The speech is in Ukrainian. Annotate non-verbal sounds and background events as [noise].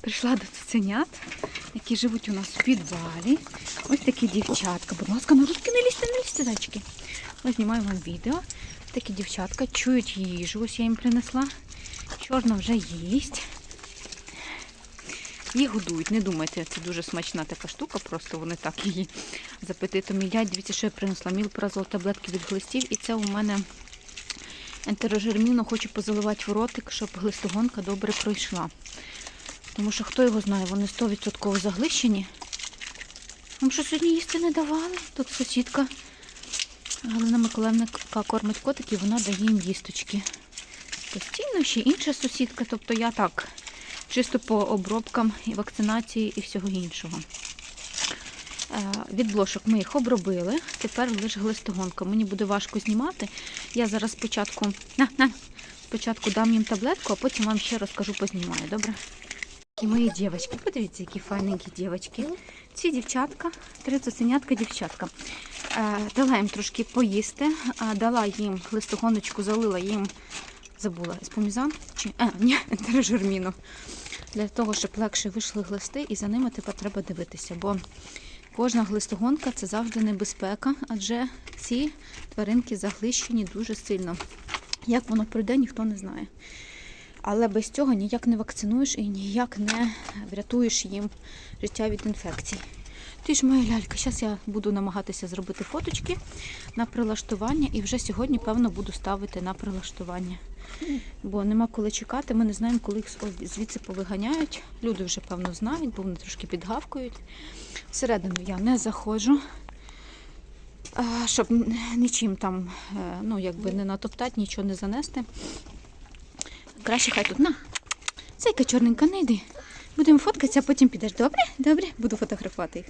Прийшла до цуценят, які живуть у нас в підвалі. Ось такі дівчатка. Будь ласка, на ручки не лізьте, не лізьте, зайчики. Ось знімаю вам відео. Такі дівчатка чують їжу. Ось я їм принесла. Чорна вже їсть. Їх годують. Не думайте, це дуже смачна така штука, просто вони так її з апетитом їдять. Дивіться, що я принесла. Мілпразол таблетки від глистів. І це у мене ентерожерміну хочу позаливати в ротик, щоб глистогонка добре пройшла. Тому що хто його знає, вони 100% заглищені. Вам що сьогодні їсти не давали? Тут сусідка Галина Миколаївна яка кормить котиків, вона дає їм їсточки. Постійно ще інша сусідка, тобто я так, чисто по обробкам і вакцинації і всього іншого. Е, Від блошок ми їх обробили, тепер лише глистогонка. Мені буде важко знімати. Я зараз спочатку, на, на, спочатку дам їм таблетку, а потім вам ще розкажу, познімаю, добре? І мої дівчатки, подивіться, які файненькі дівчатки. Ці дівчатка, три цуценятка дівчатка. Е, дала їм трошки поїсти, е, дала їм листогоночку, залила їм, забула, еспомізан чи а, ні, [laughs] ентерожерміну. Для того, щоб легше вийшли глисти, і за ними тепер треба дивитися. Бо кожна глистогонка це завжди небезпека, адже ці тваринки заглищені дуже сильно. Як воно пройде, ніхто не знає. Але без цього ніяк не вакцинуєш і ніяк не врятуєш їм життя від інфекцій. Ти ж моя лялька, зараз я буду намагатися зробити фоточки на прилаштування і вже сьогодні, певно, буду ставити на прилаштування. Бо нема коли чекати, ми не знаємо, коли їх звідси повиганяють. Люди вже, певно, знають, бо вони трошки підгавкують. Всередину я не заходжу, щоб нічим там, е, ну, якби не натоптати, нічого не занести. Краще хай тут на. Зайка чорненька, не йди. Будемо фоткатися, а потім підеш. Добре? Добре? Буду фотографувати їх.